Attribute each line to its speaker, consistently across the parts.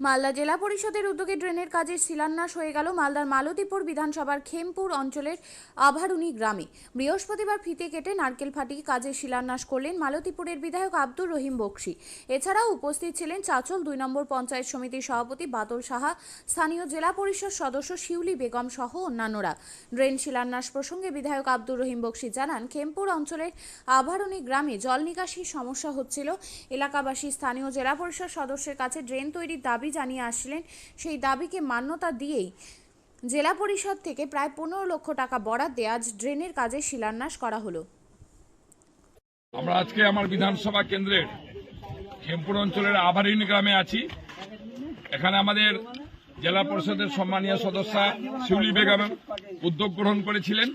Speaker 1: মালদা জেলা পরিষদের উদ্যোগে ড্রেনের কাজের শিলান্যাস হয়ে গেল মালদার মালতীপুর বিধানসভার খেমপুর অঞ্চলের আভারুনি গ্রামে। বৃহস্পতিবার ফিতে কেটে নারকেল ফাটিয়ে কাজের শিলান্যাস করলেন মালতীপুরের বিধায়ক আব্দুর রহিম বক্সি। এছাড়াও উপস্থিত ছিলেন চাচল দুই নম্বর পঞ্চায়েত সমিতির সভাপতি বাদল সাহা, স্থানীয় জেলা পরিষদ সদস্য শিউলি বেগম সহ অন্যান্যরা। ড্রেন শিলান্যাস প্রসঙ্গে বিধায়ক আব্দুর রহিম বক্সি জানান, খেমপুর অঞ্চলের আভারণী গ্রামে জল নিকাশির সমস্যা হচ্ছিল। এলাকাবাসী স্থানীয় জেলা পরিষদ সদস্যের কাছে ড্রেন তৈরির দাবি জানিয়ে আসছিলেন সেই দাবিকে মান্যতা দিয়েই জেলা পরিষদ থেকে প্রায় পনেরো লক্ষ টাকা বরাদ্দে আজ ড্রেনের কাজে শিলান্যাস করা হলো।
Speaker 2: আমরা আজকে আমার বিধানসভা কেন্দ্রের খেমপুর অঞ্চলের আভারিনী গ্রামে আছি। এখানে আমাদের জেলা পরিষদের সম্মানীয় সদস্যা শিউলি বেগম উদ্যোগ গ্রহণ করেছিলেন।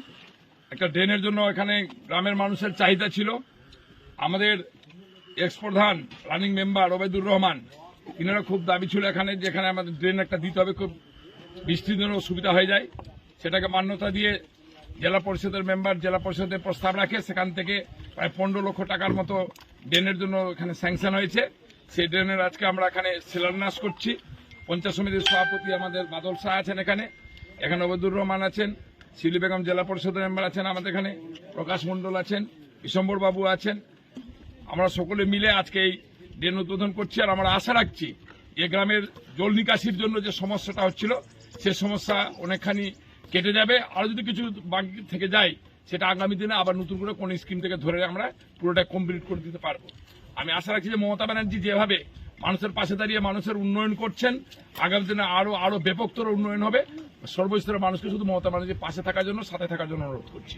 Speaker 2: একটা ড্রেনের জন্য এখানে গ্রামের মানুষের চাহিদা ছিল। আমাদের এক্স প্রধান রানিং মেম্বার ওবেদুর রহমান তিনারা খুব দাবি ছিল এখানে, যেখানে আমাদের ড্রেন একটা দিতে হবে, খুব বৃষ্টির সুবিধা হয়ে যায়। সেটাকে মান্যতা দিয়ে জেলা পরিষদের মেম্বার, জেলা পরিষদের প্রস্তাব রাখে। সেখান থেকে প্রায় পনেরো লক্ষ টাকার মতো ড্রেনের জন্য এখানে স্যাংশন হয়েছে। সেই ড্রেনের আজকে আমরা এখানে শিলান্যাস করছি। পঞ্চায়েত সমিতির সভাপতি আমাদের বাদল শাহ আছেন এখানে। এখানে ওবেদুর রহমান আছেন। শিলি বেগম জেলা পরিষদের মেম্বার আছেন আমাদের এখানে। প্রকাশ মণ্ডল আছেন। বিশম্বর বাবু আছেন। আমরা সকলে মিলে আজকে এই ড্রেন উদ্বোধন করছি আর আমরা আশা রাখছি এ গ্রামের জল নিকাশির জন্য যে সমস্যাটা হচ্ছিল, সে সমস্যা অনেকখানি কেটে যাবে। আর যদি কিছু বাকি থেকে যায়, সেটা আগামী দিনে আবার নতুন করে কোন স্কিম থেকে ধরে আমরা পুরোটা কমপ্লিট করে দিতে পারব। আমি আশা রাখছি যে মমতা ব্যানার্জি যেভাবে মানুষের পাশে দাঁড়িয়ে মানুষের উন্নয়ন করছেন, আগামী দিনে আরও আরও ব্যাপকতর উন্নয়ন হবে। সর্বস্তরের মানুষকে শুধু মমতা ব্যানার্জির পাশে থাকার জন্য, সাথে থাকার জন্য অনুরোধ করছি।